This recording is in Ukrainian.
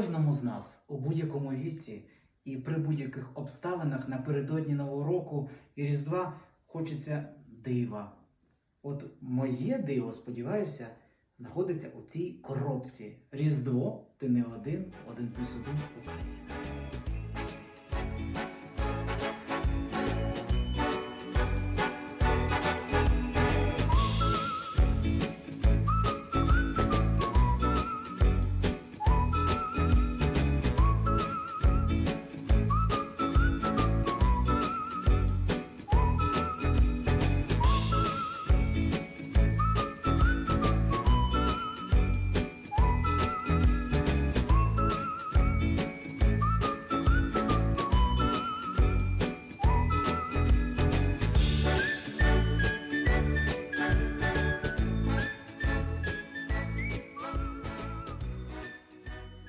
Кожному з нас у будь-якому віці і при будь-яких обставинах напередодні Нового року і Різдва хочеться дива. От моє диво, сподіваюся, знаходиться у цій коробці. Різдво, ти не один, один плюс один Україна.